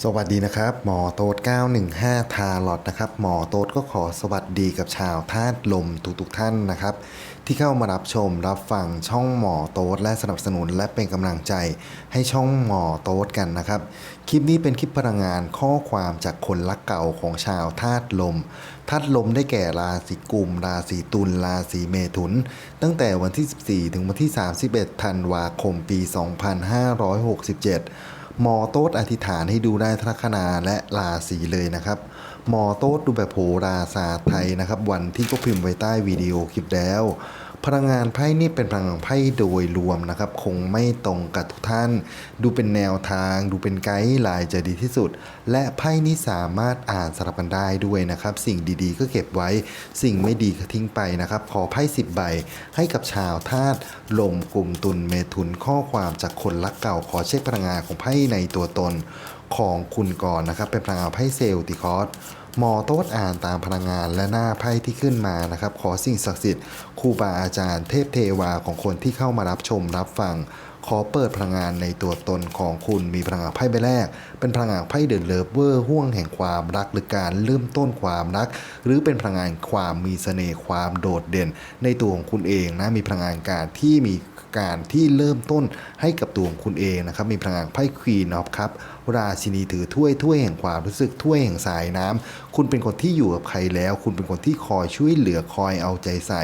สวัสดีนะครับ หมอโต๊ด915 ทาลอดนะครับ หมอโต๊ดก็ขอสวัสดีกับชาวธาตุลมทุกๆท่านนะครับ ที่เข้ามารับชมรับฟังช่องหมอโต๊ดและสนับสนุนและเป็นกำลังใจให้ช่องหมอโต๊ดกันนะครับ คลิปนี้เป็นคลิปพลังงานข้อความจากคนรักเก่าของชาวธาตุลมธาตุลมได้แก่ราศีกุม ราศีตุลราศีเมถุน ตั้งแต่วันที่ 14 ถึงวันที่ 31 ธันวาคม ปี 2567ห มอโต๊ดอธิษฐานให้ดูได้ทัคนาและราศีเลยนะครับหมอโต๊ดดูแบบโหราศาสตร์ไทยนะครับ วันที่ก็พิมพ์ไว้ใต้วิดีโอคลิปแล้ว พลังงานไพ่นี่เป็นพลังงานไพ่โดยรวมนะครับ คงไม่ตรงกับทุกท่าน ดูเป็นแนวทาง ดูเป็นไกด์ไลน์จะดีที่สุด และไพ่นี้สามารถอ่านสลับกันได้ด้วยนะครับ สิ่งดีๆ ก็เก็บไว้ สิ่งไม่ดีก็ทิ้งไปนะครับ ขอไพ่สิบใบให้กับชาวธาตุลมกลุ่มตุลเมถุนข้อความจากคนรักเก่าขอเช็คพลังงานของไพ่ในตัวตนของคุณก่อนนะครับ เป็นพลังงานไพ่เซลติคอส หมอโต๊ดอ่านตามพลังงานและหน้าไพ่ที่ขึ้นมานะครับ ขอสิ่งศักดิ์สิทธิ์ครูบาอาจารย์เทพเทวาของคนที่เข้ามารับชมรับฟัง ขอเปิดพลังงานในตัวตนของคุณมีพลังงานไพ่ใบแรก เป็นพลังงานไพ่เดินเลิฟเวอร์ห่วงแห่งความรักหรือการเริ่มต้นความรัก หรือเป็นพลังงานความมีเสน่ห์ความโดดเด่น ในตัวของคุณเองนะมีพลังงานการที่มีการที่เริ่มต้นให้กับตัวของคุณเองนะครับมีพลังงานไพ่ควีนอฟครับราชินีถือถ้วยถ้วยแห่งความรู้สึกถ้วยแห่งสายน้ำคุณเป็นคนที่อยู่กับใครแล้ว คุณเป็นคนที่คอยช่วยเหลือคอยเอาใจใส่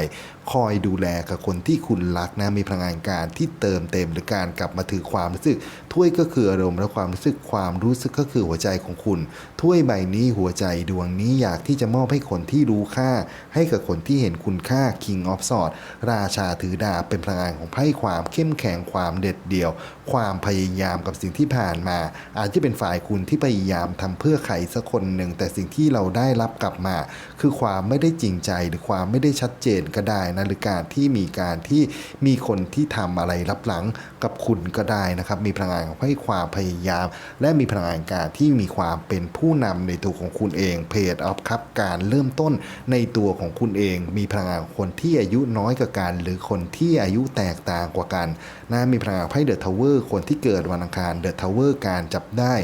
คอยดูแลกับคนที่คุณรักนะมีพลังงานการที่เติมเต็มหรือการกลับมาถือความรู้สึกถ้วยก็คืออารมณ์และความรู้สึกความรู้สึกก็คือหัวใจของคุณ ถ้วยใบนี้หัวใจดวงนี้อยากที่จะมอบให้คนที่รู้ค่า ให้กับคนที่เห็นคุณค่า King of Swords ราชาถือดาบเป็นพลังงานของไพ่ความเข้มแข็งความเด็ดเดี่ยว ความพยายามกับสิ่งที่ผ่านมา อาจจะเป็นฝ่ายคุณที่พยายามทำเพื่อใครสักคนหนึ่งแต่สิ่งที่เราได้รับกลับมา คือความไม่ได้จริงใจหรือความไม่ได้ชัดเจนก็ได้นะหรือการที่มีการที่มีคนที่ทำอะไรรับหลังกับคุณก็ได้นะครับมีพลังงานงให้ความพยายาม และมีพลังงานการที่มีความเป็นผู้นำในตัวของคุณเองเพจออฟครับการเริ่มต้นในตัวของคุณเอง มีพลังงานคนที่อายุน้อยกว่ากัน หรือคนที่อายุแตกต่างกว่ากันนะมีพลังงานไพ่เดอะทาวเวอร์คนที่เกิดวันอังคารเดอะทาวเวอร์การจับได้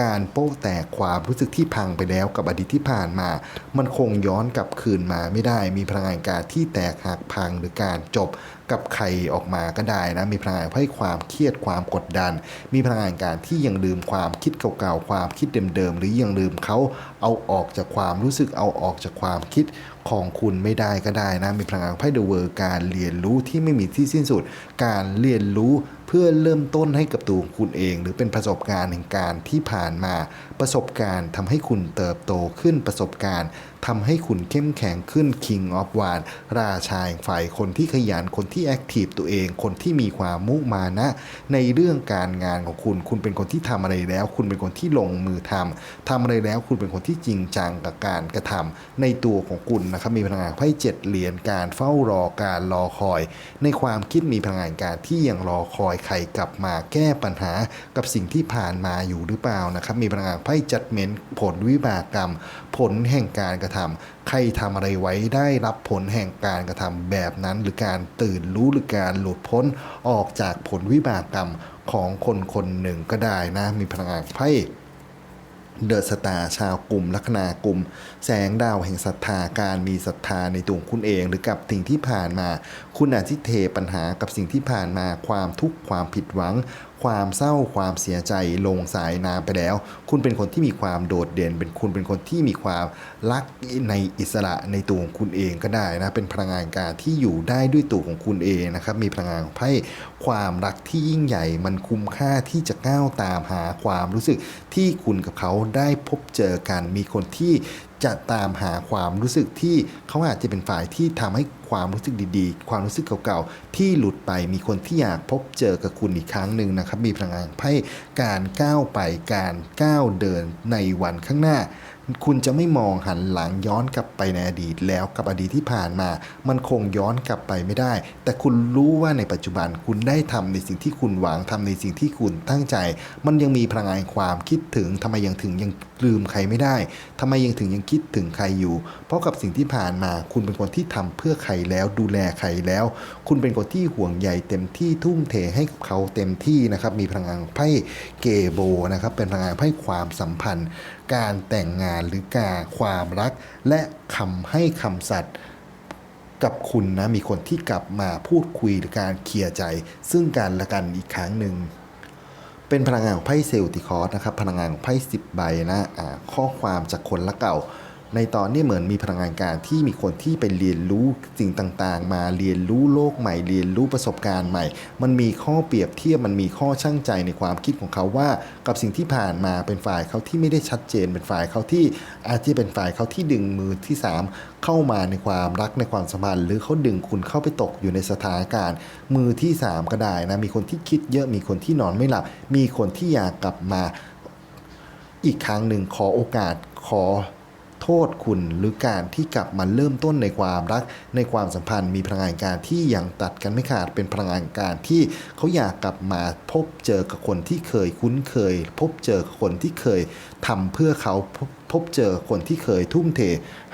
การโป๊ะแตกความรู้สึกที่พังไปแล้วกับอดีตที่ผ่านมา มันคงย้อนกลับคืนมาไม่ได้ มีพลังงานการที่แตกหักพังหรือการจบ กับใครออกมาก็ได้นะ มีพลังงานให้ความเครียดความกดดัน มีพลังงานการที่ยังลืมความคิดเก่าๆ ความคิดเดิมๆ หรือยังลืมเขาเอาออกจากความรู้สึกเอาออกจากความคิดของคุณไม่ได้ก็ได้นะ มีพลังงานไพ่เดอะเวิร์การเรียนรู้ที่ไม่มีที่สิ้นสุด การเรียนรู้ เพื่อเริ่มต้นให้กับตัวของคุณเอง หรือเป็นประสบการณ์แห่งการที่ผ่านมาประสบการณ์ทำให้คุณเติบโตขึ้นประสบการณ์ทำให้คุณเข้มแข็งขึ้น King of w a n ราชาแห่งฝ่ายคนที่ขยันคนที่แอคทีฟตัวเอง คนที่มีความมุมานะ ในเรื่องการงานของคุณ คุณเป็นคนที่ทำอะไรแล้ว คุณเป็นคนที่ลงมือทำทำอะไรแล้วคุณเป็นคนที่จริงจังกับการกระทำในตัวของคุณนะครับมีพลังงานไพ่เจ็ดเหรียญการเฝ้ารอการรอคอย ในความคิดมีพลังงานการที่ยังรอคอยไข่กลับมาแก้ปัญหากับสิ่งที่ผ่านมาอยู่หรือเปล่านะครับ มีพลังงานไพ่จัดเมนผลวิบากกรรม ผลแห่งการกระทำใครทำอะไรไว้ได้รับผลแห่งการกระทำแบบนั้น หรือการตื่นรู้หรือการหลุดพ้นออกจากผลวิบากกรรมของคนคนหนึ่งก็ได้นะ มีพลังงานไพ่ เดอะสตาร์ชาวกลุ่มลัคนากลุ่ม แสงดาวแห่งศรัทธาการมีศรัทธาในตัวคุณเอง หรือกับสิ่งที่ผ่านมา คุณอาจที่เทปัญหากับสิ่งที่ผ่านมาความทุกข์ความผิดหวัง ความเศร้าความเสียใจลงสายน้ำไปแล้ว คุณเป็นคนที่มีความโดดเด่น เป็นคุณเป็นคนที่มีความรักในอิสระในตัวของคุณเองก็ได้นะเป็นพลังงานการที่อยู่ได้ด้วยตัวของคุณเองนะครับมีพลังงานไพ่ความรักที่ยิ่งใหญ่มันคุ้มค่าที่จะก้าวตามหาความรู้สึกที่คุณกับเขาได้พบเจอกัน มีคนที่ จะตามหาความรู้สึกที่เขาอาจจะเป็นฝ่ายที่ทำให้ความรู้สึกดีๆ ความรู้สึกเก่าๆ ที่หลุดไปมีคนที่อยากพบเจอกับคุณอีกครั้งหนึ่งนะครับ มีพลังงานให้การก้าวไปการก้าวเดินในวันข้างหน้า คุณจะไม่มองหันหลังย้อนกลับไปในอดีตแล้วกับอดีตที่ผ่านมา มันคงย้อนกลับไปไม่ได้ แต่คุณรู้ว่าในปัจจุบันคุณได้ทำในสิ่งที่คุณหวังทำในสิ่งที่คุณตั้งใจ มันยังมีพลังงานความคิดถึงทำไมยังถึงยังลืมใครไม่ได้ทำไมยังถึงยังคิดถึงใครอยู่ เพราะกับสิ่งที่ผ่านมา คุณเป็นคนที่ทำเพื่อใครแล้วดูแลใครแล้ว คุณเป็นคนที่ห่วงใยเต็มที่ทุ่มเทให้กับเขาเต็มที่นะครับมีพลังงานไพ่เกโบนะครับเป็นพลังงานไพ่ความสัมพันธ์ การแต่งงานหรือการความรัก และคำให้คำสัตย์กับคุณนะมีคนที่กลับมาพูดคุยหรือการเคลียร์ใจ ซึ่งกันและกันอีกครั้งหนึ่งเป็นพลังงานของไพ่เซลติคอร์สนะครับพลังงานของไพ่สิบใบนะข้อความจากคนละเก่า ในตอนนี้เหมือนมีพลังงานการที่มีคนที่ไปเรียนรู้สิ่งต่างๆ มาเรียนรู้โลกใหม่ เรียนรู้ประสบการณ์ใหม่ มันมีข้อเปรียบเทียบมันมีข้อช่างใจในความคิดของเขาว่า กับสิ่งที่ผ่านมาเป็นฝ่ายเขาที่ไม่ได้ชัดเจน เป็นฝ่ายเขาที่อาจจะเป็นฝ่ายเขาที่ดึงมือที่สามเข้ามาในความรักในความสัมพันธ์หรือเขาดึงคุณเข้าไปตกอยู่ในสถานการณ์ มือที่สามก็ได้นะมีคนที่คิดเยอะมีคนที่นอนไม่หลับมีคนที่อยากกลับมา อีกครั้งหนึ่งขอโอกาสขอ โทษคุณหรือการที่กลับมาเริ่มต้นในความรักในความสัมพันธ์มีพลังงานการที่ยังตัดกันไม่ขาดเป็นพลังงานการที่เขาอยากกลับมาพบเจอกับคนที่เคยคุ้นเคย พบเจอกับคนที่เคยทำเพื่อเขา พบเจอคนที่เคยทุ่มเท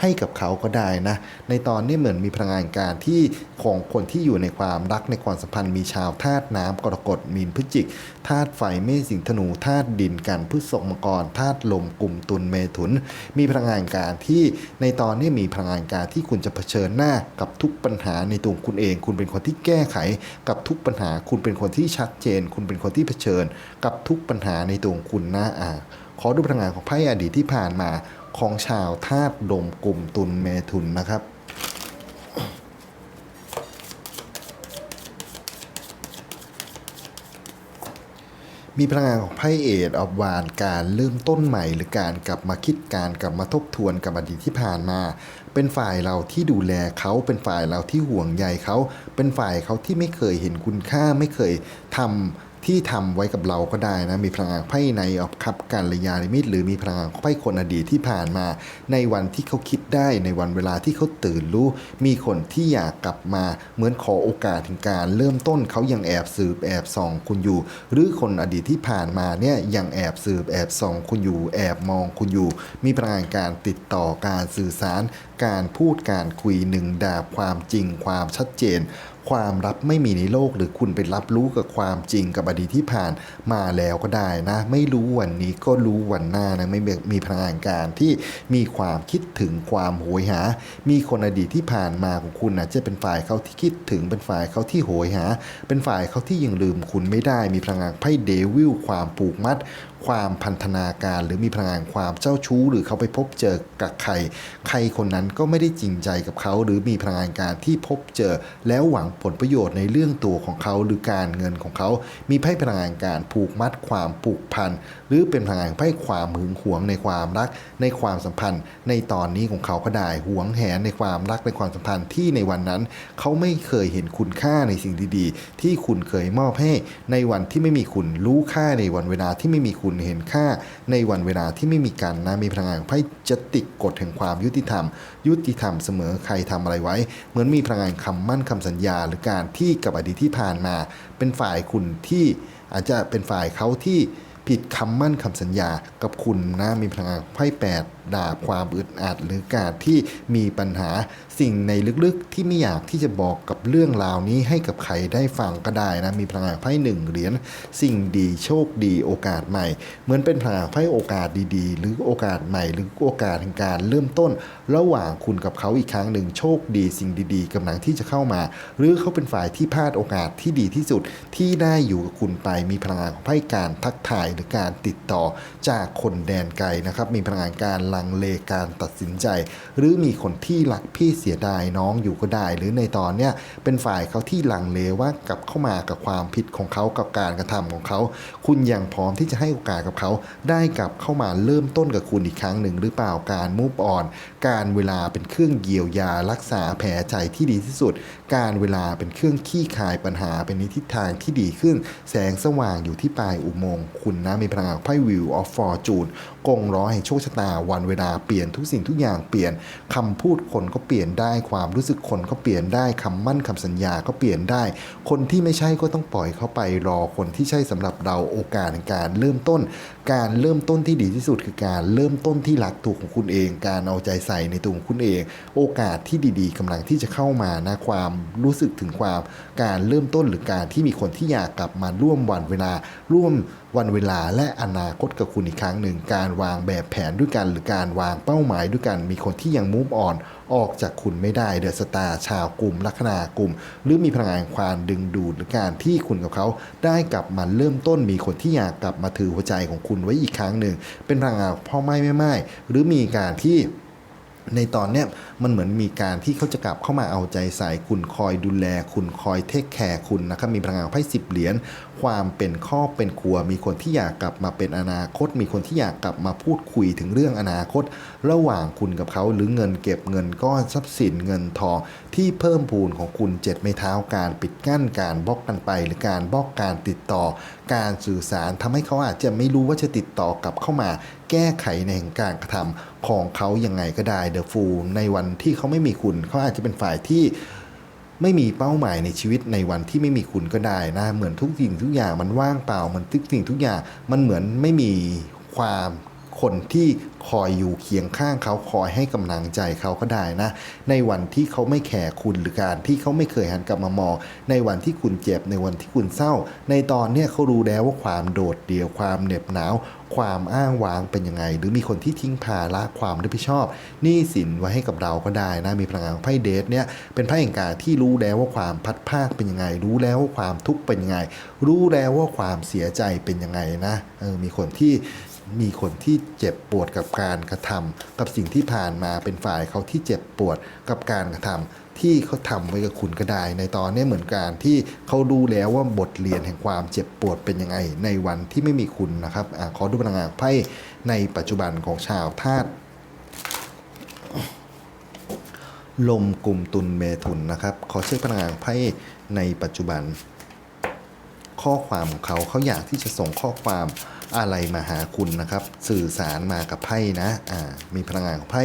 ให้กับเขาก็ได้นะ ในตอนนี้เหมือนมีพลังงานการที่ของคนที่อยู่ในความรักในความสัมพันธ์มีชาวธาตุน้ำกรกฎมีนพฤจิกธาตุไฟเมษสิงธนูธาตุดินกันพฤษภมังกรธาตุลมกลุ่มตุลเมถุน มีพลังงานการที่ในตอนนี้มีพลังงานการที่คุณจะเผชิญหน้ากับทุกปัญหาในตัวคุณเอง คุณเป็นคนที่แก้ไขกับทุกปัญหา คุณเป็นคนที่ชัดเจน คุณเป็นคนที่เผชิญกับทุกปัญหาในตัวคุณนะอ่า ขอดูพลังงานของไพ่อดีตที่ผ่านมาของชาวธาตุลมกลุ่มตุลเมถุนนะครับมีพลังงานของไพ่เอดออบวานการเริ่มต้นใหม่ หรือการกลับมาคิดการกลับมาทบทวนกับอดีตที่ผ่านมา เป็นฝ่ายเราที่ดูแลเขาเป็นฝ่ายเราที่ห่วงใยเขา เป็นฝ่ายเขาที่ไม่เคยเห็นคุณค่าไม่เคยทำ ที่ทำไว้กับเราก็ได้นะ มีพลังงานไพ่ในออบคับการระยานิมิต หรือมีพลังงานไพ่คนอดีตที่ผ่านมา ในวันที่เขาคิดได้ในวันเวลาที่เขาตื่นรู้ มีคนที่อยากกลับมาเหมือนขอโอกาสถึงการเริ่มต้นเขายังแอบสืบแอบส่องคุณอยู่ หรือคนอดีตที่ผ่านมาเนี่ยยังแอบสืบแอบส่องคุณอยู่ แอบมองคุณอยู่ มีพลังงานการติดต่อการสื่อสารการพูดการคุยหนึ่งดาบความจริงความชัดเจน ความลับไม่มีในโลกหรือคุณไปรับรู้กับความจริงกับอดีตที่ผ่านมาแล้วก็ได้นะ ไม่รู้วันนี้ก็รู้วันหน้านะไม่มีพลังงานการที่มีความคิดถึงความโหยหา มีคนอดีตที่ผ่านมาของคุณนะจะเป็นฝ่ายเขาที่คิดถึงเป็นฝ่ายเขาที่โหยหา เป็นฝ่ายเขาที่ยังลืมคุณไม่ได้มีพลังงานไพ่เดวิลความผูกมัดความพันธนาการ หรือมีพลังงานความเจ้าชู้ หรือเขาไปพบเจอกับใคร ใครคนนั้นก็ไม่ได้จริงใจกับเขา หรือมีพลังงานการที่พบเจอ แล้วหวังผลประโยชน์ในเรื่องตัวของเขาหรือการเงินของเขา มีไพ่พลังงานการผูกมัดความผูกพันหรือเป็นพลังงานไพ่ความหึงหวงในความรัก ในความสัมพันธ์ ในตอนนี้ของเขาก็ได้หวงแหนในความรักในความสัมพันธ์ที่ในวันนั้น เขาไม่เคยเห็นคุณค่าในสิ่งดีๆ ที่คุณเคยมอบให้ในวันที่ไม่มีคุณรู้ค่าในวันเวลาที่ไม่มีคุณุณเห็นค่าในวันเวลาที่ไม่มีกันนะมีพลังงานของไพ่จะติดกฎแห่งความยุติธรรม ยุติธรรมเสมอใครทำอะไรไว้ เหมือนมีพลังงานคำมั่นคำสัญญา หรือการที่กับอดีตที่ผ่านมา เป็นฝ่ายคุณที่อาจจะเป็นฝ่ายเขาที่ผิดคำมั่นคำสัญญากับคุณนะมีพลังงานไพ่แปด ดาบความอึดอัด หรือการที่มีปัญหาสิ่งในลึกๆ ที่ไม่อยากที่จะบอกกับเรื่องราวนี้ให้กับใครได้ฟังก็ได้นะ มีพลังงานไพ่หนึ่งเหรียญสิ่งดีโชคดีโอกาสใหม่ เหมือนเป็นพลังงานไพ่โอกาสดีๆ หรือโอกาสใหม่ หรือโอกาสแห่งการเริ่มต้น ระหว่างคุณกับเขาอีกครั้งหนึ่งโชคดี สิ่งดีๆกำลังที่จะเข้ามา หรือเขาเป็นฝ่ายที่พลาดโอกาสที่ดีที่สุดที่ได้อยู่กับคุณไปมีพลังงานของไพ่การทักทายหรือการติดต่อจากคนแดนไกลนะครับ มีพลังงานการลังเลการตัดสินใจ หรือมีคนที่รักพี่เสียดายน้องอยู่ก็ได้ หรือในตอนเนี้ยเป็นฝ่ายเขาที่ลังเลว่ากลับเข้ามากับความผิดของเขากับการกระทำของเขา คุณยังพร้อมที่จะให้โอกาสกับเขาได้กลับเข้ามาเริ่มต้นกับคุณอีกครั้งหนึ่งหรือเปล่าการมูฟออน การเวลาเป็นเครื่องเยียวยารักษาแผลใจที่ดีที่สุด การเวลาเป็นเครื่องขี้คายปัญหาเป็นในทิศทางที่ดีขึ้น แสงสว่างอยู่ที่ปลายอุโมงค์คุณนะมีพลังไพ่วิวออฟฟอร์จูนกงล้อแห่งโชคชะตาวันเวลาเปลี่ยนทุกสิ่งทุกอย่างเปลี่ยนคำพูดคนก็เปลี่ยนได้ความรู้สึกคนก็เปลี่ยนได้คำมั่นคำสัญญาก็เปลี่ยนได้ คนที่ไม่ใช่ก็ต้องปล่อยเขาไปรอคนที่ใช่สำหรับเราโอกาสในการเริ่มต้น การเริ่มต้นที่ดีที่สุดคือการเริ่มต้นที่รักตัวของคุณเอง การเอาใจใส่ในตัวของคุณเอง โอกาสที่ดีๆกำลังที่จะเข้ามานะความรู้สึกถึงความการเริ่มต้นหรือการที่มีคนที่อยากกลับมาร่วมวันเวลาร่วม วันเวลาและอนาคตกับคุณอีกครั้งหนึ่ง การวางแบบแผนด้วยกัน หรือการวางเป้าหมายด้วยกัน มีคนที่ยังมูฟออนออกจากคุณไม่ได้เดอะสตาร์ชาวกลุ่ม ลัคนากลุ่ม หรือมีพลังงานความดึงดูดหรือการที่คุณกับเขาได้กลับมาเริ่มต้นมีคนที่อยากกลับมาถือหัวใจของคุณไว้อีกครั้งหนึ่ง เป็นพลังงานพ่อไม่ไม่ไม่หรือมีการที่ในตอนเนี้ยมันเหมือนมีการที่เขาจะกลับเข้ามาเอาใจใส่คุณคอยดูแล คุณคอยเทคแคร์คุณนะครับมีพลังงานไพ่สิบเหรียญความเป็นครอเป็นครัว มีคนที่อยากกลับมาเป็นอนาคต มีคนที่อยากกลับมาพูดคุยถึงเรื่องอนาคต ระหว่างคุณกับเขาหรือเงินเก็บเงินก้อนทรัพย์สินเงินทองที่เพิ่มพูนของคุณเจ็ดไม้เท้าการปิดกั้นการบล็อกกันไป หรือการบล็อกการติดต่อ การสื่อสารทำให้เขาอาจจะไม่รู้ว่าจะติดต่อกลับเข้ามา แก้ไขในแห่งการกระทำของเขายังไงก็ได้เดอะฟูในวันที่เขาไม่มีคุณ เขาอาจจะเป็นฝ่ายที่ไม่มีเป้าหมายในชีวิตในวันที่ไม่มีคุณก็ได้นะ เหมือนทุกสิ่งทุกอย่างมันว่างเปล่า มันทุกสิ่งทุกอย่างมันเหมือนไม่มีความ คนที่คอยอยู่เคียงข้างเขาคอยให้กำลังใจเขาก็ได้นะ ในวันที่เขาไม่แคร์คุณหรือการที่เขาไม่เคยหันกลับมามอง ในวันที่คุณเจ็บในวันที่คุณเศร้า ในตอนเนี้ยเขารู้แล้วว่าความโดดเดี่ยวความเหน็บหนาว ความอ้างว้างเป็นยังไง หรือมีคนที่ทิ้งภาระความรับผิดชอบหนี้สินไว้ให้กับเราก็ได้นะมีพลังงานไพ่เดทเนี่ยเป็นไพ่แห่งการที่รู้แล้วว่าความพัดภาคเป็นยังไง รู้แล้วว่าความทุกข์เป็นยังไง รู้แล้วว่าความเสียใจเป็นยังไงนะเออมีคนที่ มีคนที่เจ็บปวดกับการกระทำกับสิ่งที่ผ่านมาเป็นฝ่ายเขาที่เจ็บปวดกับการกระทำที่เขาทำไว้กับคุณก็ได้ ในตอนนี้เหมือนการที่เขารู้แล้วว่าบทเรียนแห่งความเจ็บปวดเป็นยังไง ในวันที่ไม่มีคุณนะครับอขอดูพลังงานไพ่ในปัจจุบันของชาวธาตุลมกลุ่มตุลเมถุนนะครับ ขอเช็คพลังงานไพ่ในปัจจุบัน ข้อความของเขาเขาอยากที่จะส่งข้อความ อะไรมาหาคุณนะครับ สื่อสารมากับไพ่นะอ่ามีพลังงานของไพ่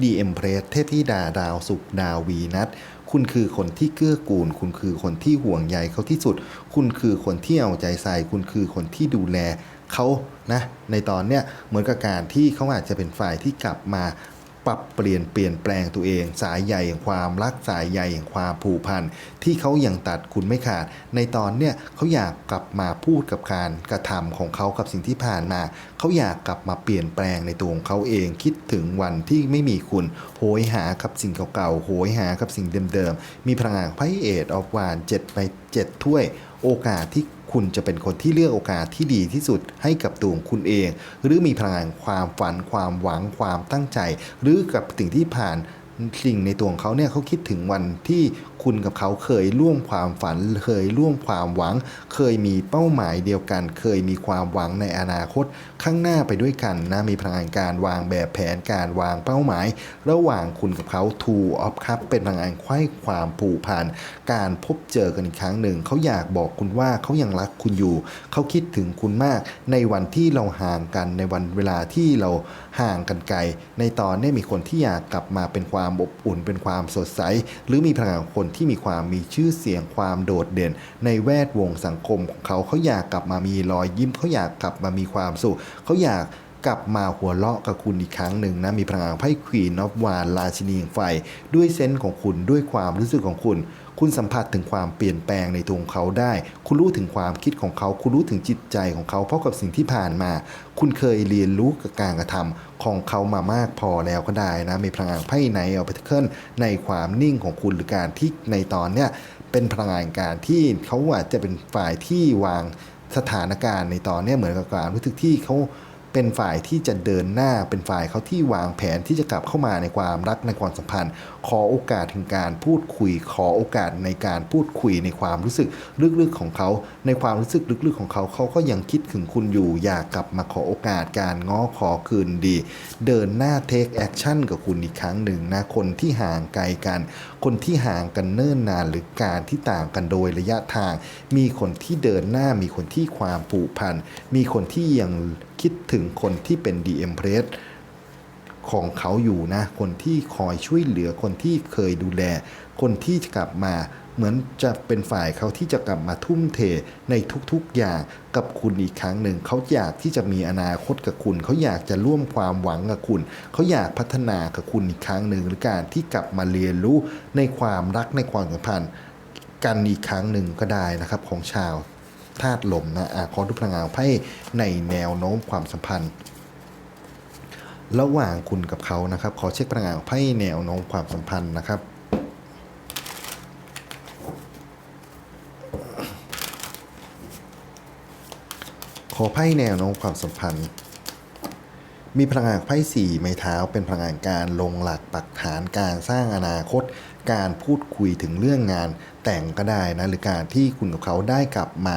ดีเอ็มเพรสเทพธิดาดาวสุกดาววีนัทคุณคือคนที่เกื้อกูล คุณคือคนที่ห่วงใยเขาที่สุด คุณคือคนที่เอาใจใส่ คุณคือคนที่ดูแลเขานะ ในตอนเนี้ยเหมือนกับการที่เขาอาจจะเป็นฝ่ายที่กลับมา ปรับเปลี่ยนเปลี่ยนแปลงตัวเอง สายใยแห่งความรักสายใยแห่งความผูกพันที่เขายังตัดคุณไม่ขาด ในตอนเนี้ยเขาอยากกลับมาพูดกับการกระทำของเขากับสิ่งที่ผ่านมาเขาอยากกลับมาเปลี่ยนแปลงในตัวของเขาเองคิดถึงวันที่ไม่มีคุณโหยหากับสิ่งเก่าๆโหยหากับสิ่งเดิมๆมีพลังงานไพ่เอทออกวานเจ็ดไปเจ็ดถ้วย โอกาสที่ คุณจะเป็นคนที่เลือกโอกาสที่ดีที่สุดให้กับตัวของคุณเอง หรือมีพลังงานความฝันความหวังความตั้งใจ หรือกับสิ่งที่ผ่าน สิ่งในตัวของเขาเนี่ยเขาคิดถึงวันที่คุณกับเขาเคยร่วมความฝัน เคยร่วมความหวัง เคยมีเป้าหมายเดียวกัน เคยมีความหวังในอนาคต ข้างหน้าไปด้วยกันนะมีพลังงานการวางแบบแผนการวางเป้าหมาย ระหว่างคุณกับเขาทูออฟคัพเป็นพลังงานไขว้ความผูกพันการพบเจอกันอีกครั้งหนึ่งเขาอยากบอกคุณว่าเขายังรักคุณอยู่ เขาคิดถึงคุณมากในวันที่เราห่างกันในวันเวลาที่เราห่างกันไกล ในตอนนี้มีคนที่อยากกลับมาเป็นความอบอุ่น เป็นความสดใส หรือมีพลังคนที่มีความมีชื่อเสียงความโดดเด่น ในแวดวงสังคมของเขาเขาอยากกลับมามีรอยยิ้มเขาอยากกลับมามีความสุขเขาอยากกลับมาหัวเราะกับคุณอีกครั้งหนึ่งนะมีพลังไพ่ควีนอฟวานราชินีแห่งไฟ ด้วยเซนส์ของคุณด้วยความรู้สึกของคุณ คุณสัมผัสถึงความเปลี่ยนแปลงในตัวของเขาได้ คุณรู้ถึงความคิดของเขา คุณรู้ถึงจิตใจของเขา เพราะกับสิ่งที่ผ่านมา คุณเคยเรียนรู้กับการกระทำของเขามามากพอแล้วก็ได้นะ มีพลังงานไพ่ในเอาไปเคิลในความนิ่งของคุณหรือการที่ในตอนเนี้ยเป็นพลังงานการที่เขาอาจจะเป็นฝ่ายที่วางสถานการณ์ในตอนเนี้ยเหมือนกับการรู้สึกที่เขา เป็นฝ่ายที่จะเดินหน้าเป็นฝ่ายเขาที่วางแผนที่จะกลับเข้ามาในความรักในความสัมพันธ์ ขอโอกาสถึงการพูดคุย ขอโอกาสในการพูดคุยในความรู้สึกลึกๆของเขา ในความรู้สึกลึกๆของเขาเขาก็ยังคิดถึงคุณอยู่ อยากกลับมาขอโอกาสการง้อขอคืนดี เดินหน้าเทคแอคชั่นกับคุณอีกครั้งหนึ่งนะคนที่ห่างไกลกัน คนที่ห่างกันเนิ่นนานหรือการที่ต่างกันโดยระยะทาง มีคนที่เดินหน้ามีคนที่ความผูกพันมีคนที่ยัง คิดถึงคนที่เป็น DM p r e s ของเขาอยู่นะ คนที่คอยช่วยเหลือคนที่เคยดูแล คนที่จะกลับมาเหมือนจะเป็นฝ่ายเขาที่จะกลับมาทุ่มเทในทุกๆอย่างกับคุณอีกครั้งหนึ่ง เขาอยากที่จะมีอนาคตกับคุณ เขาอยากจะร่วมความหวังกับคุณ เขาอยากพัฒนากับคุณอีกครั้งหนึ่ง หรือการที่กลับมาเรียนรู้ในความรักในความสัมพันธ์กันอีกครั้งหนึ่งก็ได้นะครับของชาว ธาตุลมนะอาขอทุกพลังงานไพ่ในแนวโน้มความสัมพันธ์ ระหว่างคุณกับเขานะครับ ขอเช็คพลังงานไพ่แนวโน้มความสัมพันธ์นะครับขอไพ่แนวโน้มความสัมพันธ์ มีพลังงานไพ่สี่ไม้เท้า เป็นพลังงานการลงหลักปักฐานการสร้างอนาคต การพูดคุยถึงเรื่องงานแต่งก็ได้นะหรือการที่คุณกับเขาได้กลับมา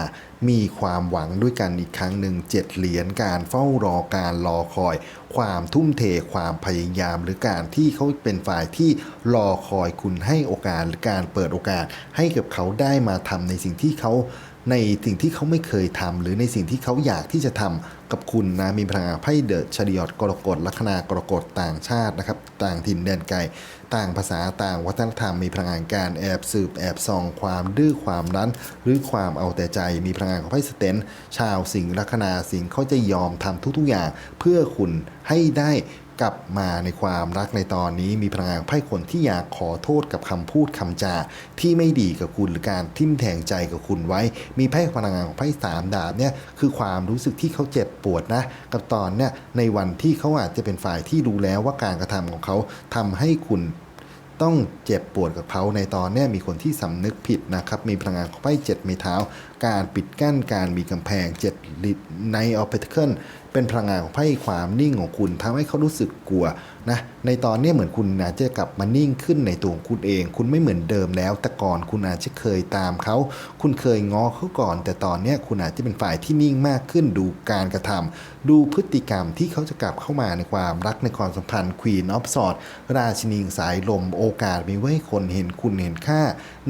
มีความหวังด้วยกันอีกครั้งหนึ่งเจ็ดเหรียญการเฝ้ารอการรอคอย ความทุ่มเทความพยายาม หรือการที่เขาเป็นฝ่ายที่รอคอยคุณให้โอกาสหรือการเปิดโอกาสให้กับเขาได้มาทำในสิ่งที่เขา ในสิ่งที่เขาไม่เคยทำหรือในสิ่งที่เขาอยากที่จะทำกับคุณนะมีพลังงานไพ่เดอะชดิออดกรกฎลัคนากรกฎต่างชาตินะครับ ต่างถิ่นแดนไกล ต่างภาษาต่างวัฒนธรรม มีพลังงานการแอบสืบแอบส่องความดื้อความรั้น หรือความเอาแต่ใจ มีพลังงานของไพ่สเตนชาวสิงห์ลัคนาสิงห์เขาจะยอมทำทุกๆอย่าง เพื่อคุณให้ได้ กลับมาในความรักในตอนนี้มีพลังงานไพ่คนที่อยากขอโทษกับคำพูดคำจา ที่ไม่ดีกับคุณหรือการทิ่มแทงใจกับคุณไว้ มีไพ่พลังงานของไพ่สามดาบเนี่ยคือความรู้สึกที่เขาเจ็บปวดนะกับตอนเนี่ยในวันที่เขาอาจจะเป็นฝ่ายที่รู้แล้วว่าการกระทำของเขาทำให้คุณต้องเจ็บปวดกับเขาในตอนนี้มีคนที่สำนึกผิดนะครับ มีพลังงานของไพ่เจ็ดไม้เท้า การปิดกั้นการมีกำแพงเจ็ดลิตในออปเปเคิล เป็นพลังงานของไพ่ความนิ่งของคุณทำให้เขารู้สึกกลัว นะในตอนนี้เหมือนคุณอาจจะกลับมานิ่งขึ้นในตัวของคุณเอง คุณไม่เหมือนเดิมแล้ว แต่ก่อนคุณอาจจะเคยตามเขา คุณเคยง้อเขาก่อน แต่ตอนนี้คุณอาจจะเป็นฝ่ายที่นิ่งมากขึ้นดูการกระทำดูพฤติกรรมที่เขาจะกลับเข้ามาในความรักในความสัมพันธ์ Queen of Swords ราชินีสายลม โอกาสมีไว้คนเห็นคุณเห็นค่า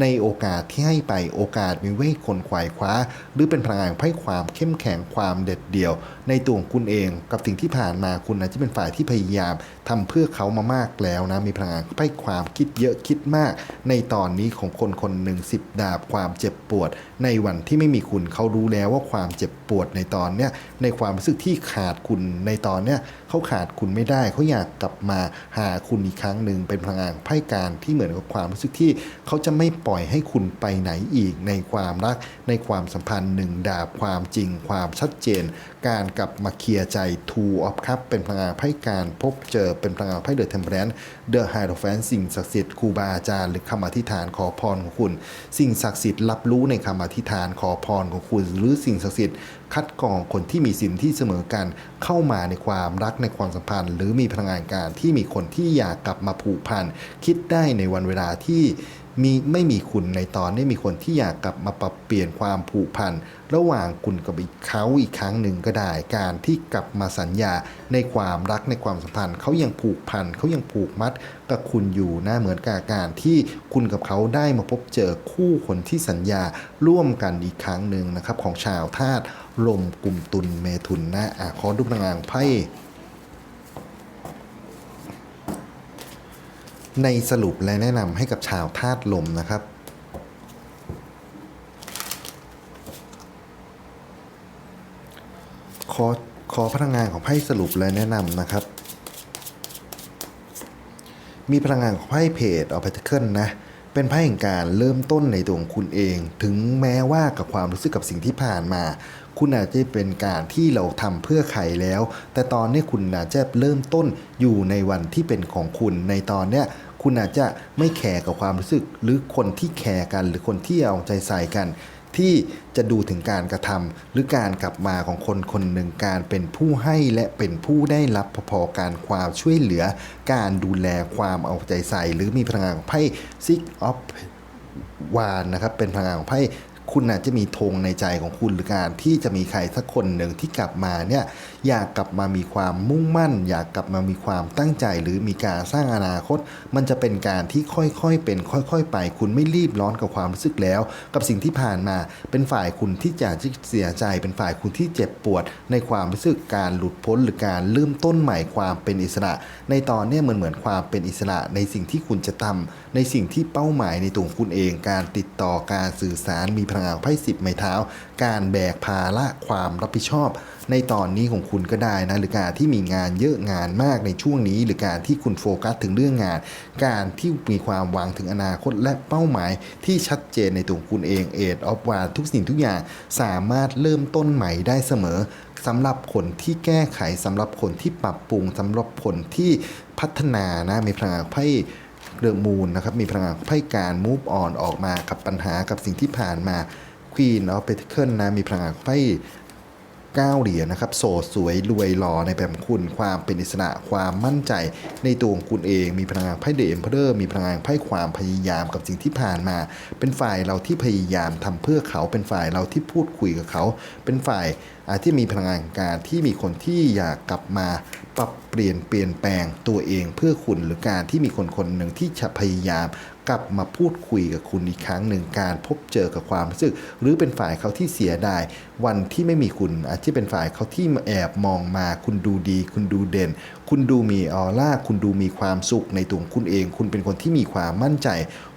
ในโอกาสที่ให้ไปโอกาสมีไว้คนขวายคว้า หรือเป็นพลังงานไพ่ความเข้มแข็งความเด็ดเดี่ยว ในตัวของคุณเองกับสิ่งที่ผ่านมาคุณอาจจะเป็นฝ่ายที่พยายามทำเพื่อเขามามากแล้วนะมีพลังงานไปความคิดเยอะคิดมาก ในตอนนี้ของคนคนหนึ่งสิบดาบความเจ็บปวด ในวันที่ไม่มีคุณเขารู้แล้วว่าความเจ็บปวดในตอนเนี้ยในความรู้สึกที่ขาดคุณในตอนเนี้ย เขาขาดคุณไม่ได้ เขาอยากกลับมาหาคุณอีกครั้งหนึ่งเป็นพลังงานไพ่การที่เหมือนกับความรู้สึกที่เขาจะไม่ปล่อยให้คุณไปไหนอีกในความรักในความสัมพันธ์หนึ่งดาบความจริง ความชัดเจน การกลับมาเคลียร์ใจ Two of Cup เป็นพลังงานไพ่การพบเจอเป็นพลังงานไพ่เดอะเทมเพลนเดอะไฮโดรแฟนสิ่งศักดิ์สิทธิ์ครูบาอาจารย์หรือคำอธิษฐานขอพรของคุณ สิ่งศักดิ์สิทธิ์รับรู้ในคำอธิษฐานขอพรของคุณ หรือสิ่งศักดิ์สิทธิ์ คัดกรองคนที่มีสินที่เสมอกันเข้ามาในความรักในความสัมพันธ์ หรือมีพลังงานการที่มีคนที่อยากกลับมาผูกพันคิดได้ในวันเวลาที่ มีไม่มีคุณในตอนนี้มีคนที่อยากกลับมาปรับเปลี่ยนความผูกพันระหว่างคุณกับเขาอีกครั้งหนึ่งก็ได้ การที่กลับมาสัญญาในความรักในความสัมพันธ์เขายังผูกพันเขายังผูกมัดกับคุณอยู่นะเหมือนกับการที่คุณกับเขาได้มาพบเจอคู่คนที่สัญญาร่วมกันอีกครั้งหนึ่งนะครับของชาวธาตุลมกลุ่มตุลเมถุนนะอะขอดูพลังงานไพ่ ในสรุปและแนะนำให้กับชาวธาตุลมนะครับขอขอพลังงานของไพ่สรุปและแนะนำนะครับ มีพลังงานของไพ่เพจออ p เทเคิลนะ เป็นไพ่แห่งการเริ่มต้นในตัวของคุณเอง ถึงแม้ว่ากับความรู้สึกกับสิ่งที่ผ่านมา คุณอาจจะเป็นการที่เราทำเพื่อใครแล้ว แต่ตอนนี้คุณอาจจะเริ่มต้นอยู่ในวันที่เป็นของคุณในตอนเนี้ยคุณอาจจะไม่แคร์กับความรู้สึก หรือคนที่แคร์กัน หรือคนที่เอาใจใส่กัน ที่จะดูถึงการกระทำหรือการกลับมาของคนคนหนึ่งการเป็นผู้ให้และเป็นผู้ได้รับพอๆการความช่วยเหลือ การดูแลความเอาใจใส่ หรือมีพลังงานของไพ่ซิกออฟวานนะครับเป็นพลังงานของไพ่คุณอาจจะมีธงในใจของคุณหรือการที่จะมีใครสักคนหนึ่งที่กลับมาเนี่ย อยากกลับมามีความมุ่งมั่น อยากกลับมามีความตั้งใจ หรือมีการสร้างอนาคต มันจะเป็นการที่ค่อยๆเป็นค่อยๆ ไป คุณไม่รีบร้อนกับความรู้สึกแล้ว กับสิ่งที่ผ่านมาเป็นฝ่ายคุณที่จะเสียใจ เป็นฝ่ายคุณที่เจ็บปวด ในความรู้สึกการหลุดพ้นหรือการเริ่มต้นใหม่ความเป็นอิสระ ในตอนนี้ยมันเหมือนความเป็นอิสระในสิ่งที่คุณจะทำในสิ่งที่เป้าหมายในตัวคุณเอง การติดต่อการสื่อสารมีพลังงานไพ่สิบไม้เท้า การแบกภาระความรับผิดชอบ ในตอนนี้ของคุณก็ได้นะหรือการที่มีงานเยอะงานมากในช่วงนี้ หรือการที่คุณโฟกัสถึงเรื่องงาน การที่มีความหวังถึงอนาคตและเป้าหมายที่ชัดเจนในตัวคุณเองเอ็ดออฟวาทุกสิ่งทุกอย่างสามารถเริ่มต้นใหม่ได้เสมอสำหรับคนที่แก้ไขสำหรับคนที่ปรับปรุงสำหรับคนที่พัฒนานะมีพลังงานไพ่เรือมูลนะครับมีพลังงานไพ่การ move on ออกมากับปัญหากับสิ่งที่ผ่านมา Queen of Pentacles นะมีพลังงานไพ่ ก้าเหรียญนะครับ โสดสวยรวยหล่อในแบบคุณ ความเป็นอิสระ ความมั่นใจ ในตัวของคุณเอง มีพลังงานไพ่เดมเพอร์มีพลังงานไพ่ความพยายามกับสิ่งที่ผ่านมา เป็นฝ่ายเราที่พยายามทำเพื่อเขา เป็นฝ่ายเราที่พูดคุยกับเขา เป็นฝ่ายอาที่มีพลังงานการที่มีคนที่อยากกลับมาปรับเปลี่ยนเปลี่ยนแปลงตัวเองเพื่อคุณหรือการที่มีคนคนหนึ่งที่จะพยายาม กลับมาพูดคุยกับคุณอีกครั้งหนึ่งการพบเจอกับความรู้สึก หรือเป็นฝ่ายเขาที่เสียดายวันที่ไม่มีคุณ อาจจะเป็นฝ่ายเขาที่แอบมองมา คุณดูดี คุณดูเด่น คุณดูมีออร่าคุณดูมีความสุขในตัวคุณเอง คุณเป็นคนที่มีความมั่นใจ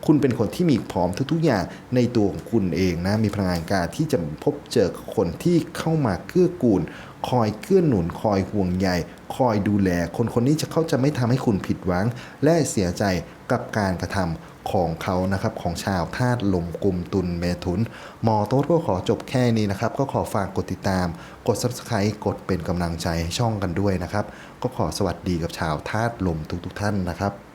คุณเป็นคนที่มีพร้อมทุก ๆ อย่างในตัวของคุณเองนะมีพลังงานการที่จะพบเจอคนที่เข้ามาเกื้อกูลคอยเกื้อหนุนคอยห่วงใยคอยดูแล คนคนนี้จะเขาจะไม่ทำให้คุณผิดหวัง และเสียใจ กับการกระทำของเขานะครับของชาวธาตุลมกลุ่มตุนเมทุน หมอโต๊ดก็ขอจบแค่นี้นะครับ ก็ขอฝากกดติดตาม กด subscribe กดเป็นกำลังใจให้ช่องกันด้วยนะครับ ก็ขอสวัสดีกับชาวธาตุลมทุกๆท่านนะครับ